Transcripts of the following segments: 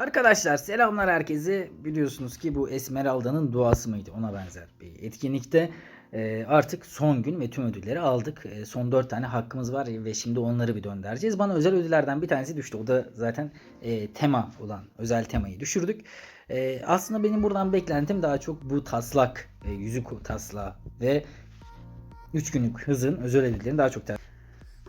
Arkadaşlar selamlar herkese. Biliyorsunuz ki bu Esmeralda'nın duası mıydı? Ona benzer bir etkinlikte. Ee, artık son gün ve tüm ödülleri aldık. Ee, son 4 tane hakkımız var ve şimdi onları bir döndüreceğiz. Bana özel ödüllerden bir tanesi düştü. O da zaten e, tema olan özel temayı düşürdük. Aslında benim buradan beklentim daha çok bu taslak, e, yüzük taslağı ve 3 günlük hızın özel ödüllerini daha çok ter-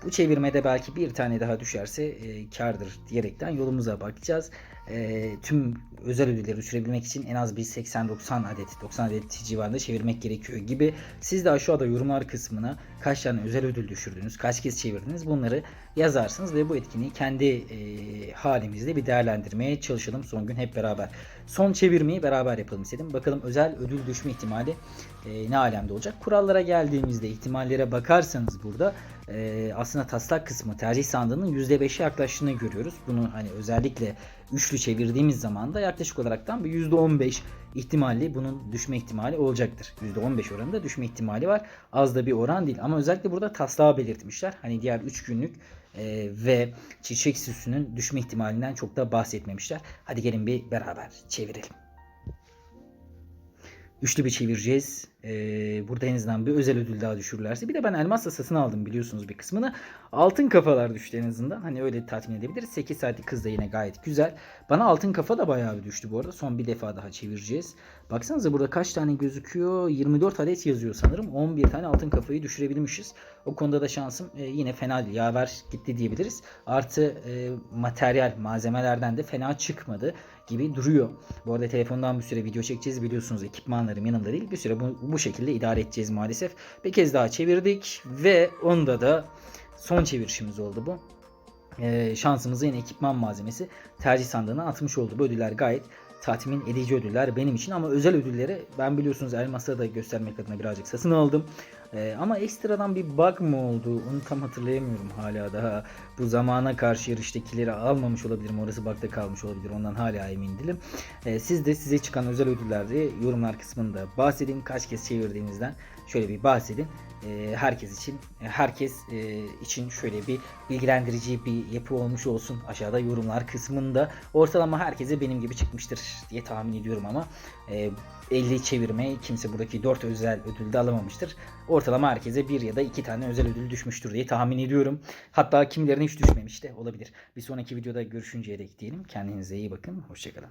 bu çevirmede belki bir tane daha düşerse e, kardır diyerekten yolumuza bakacağız. E, tüm özel ödülleri düşürebilmek için en az bir 80-90 adet 90 adet civarında çevirmek gerekiyor gibi. Siz de aşağıda yorumlar kısmına kaç tane özel ödül düşürdünüz, kaç kez çevirdiniz bunları yazarsınız ve bu etkinliği kendi e, halimizde bir değerlendirmeye çalışalım son gün hep beraber. Son çevirmeyi beraber yapalım istedim. Bakalım özel ödül düşme ihtimali e, ne alemde olacak. Kurallara geldiğimizde ihtimallere bakarsanız burada e, aslında taslak kısmı tercih sandığının %5'e yaklaştığını görüyoruz. Bunu hani özellikle üçlü çevirdiğimiz zaman da yaklaşık olaraktan bir %15 ihtimalli bunun düşme ihtimali olacaktır. %15 oranında düşme ihtimali var. Az da bir oran değil ama özellikle burada taslağı belirtmişler. Hani diğer 3 günlük e, ve çiçek süsünün düşme ihtimalinden çok da bahsetmemişler. Hadi gelin bir beraber çevirelim. Üçlü bir çevireceğiz. Ee, burada en azından bir özel ödül daha düşürürlerse. Bir de ben elmasla satın aldım biliyorsunuz bir kısmını. Altın kafalar düştü en azından. Hani öyle tatmin edebiliriz. 8 saatlik kız da yine gayet güzel. Bana altın kafa da bayağı bir düştü bu arada. Son bir defa daha çevireceğiz. Baksanıza burada kaç tane gözüküyor? 24 adet yazıyor sanırım. 11 tane altın kafayı düşürebilmişiz. O konuda da şansım e, yine fena değil. Yaver gitti diyebiliriz. Artı e, materyal malzemelerden de fena çıkmadı gibi duruyor. Bu arada telefondan bir süre video çekeceğiz. Biliyorsunuz ekipmanlarım yanımda değil. Bir süre bu, bu şekilde idare edeceğiz maalesef. Bir kez daha çevirdik ve onda da son çevirişimiz oldu bu. Ee, şansımızı yine ekipman malzemesi tercih sandığına atmış oldu. Bu ödüller gayet tatmin edici ödüller benim için ama özel ödülleri ben biliyorsunuz elmasla da göstermek adına birazcık satın aldım. Ee, ama ekstradan bir bug mı oldu onu tam hatırlayamıyorum hala daha. Bu zamana karşı yarıştakileri almamış olabilirim. Orası bug'da kalmış olabilir. Ondan hala emin değilim. Ee, siz de size çıkan özel ödüllerde yorumlar kısmında bahsedin. Kaç kez çevirdiğinizden şöyle bir bahsedin. Ee, herkes için herkes e, için şöyle bir bilgilendirici bir yapı olmuş olsun aşağıda yorumlar kısmında. Ortalama herkese benim gibi çıkmıştır diye tahmin ediyorum ama e, 50 çevirme kimse buradaki 4 özel ödül de alamamıştır. Ortalama herkese bir ya da iki tane özel ödül düşmüştür diye tahmin ediyorum. Hatta kimilerine hiç düşmemiş de olabilir. Bir sonraki videoda görüşünceye dek diyelim. Kendinize iyi bakın. Hoşçakalın.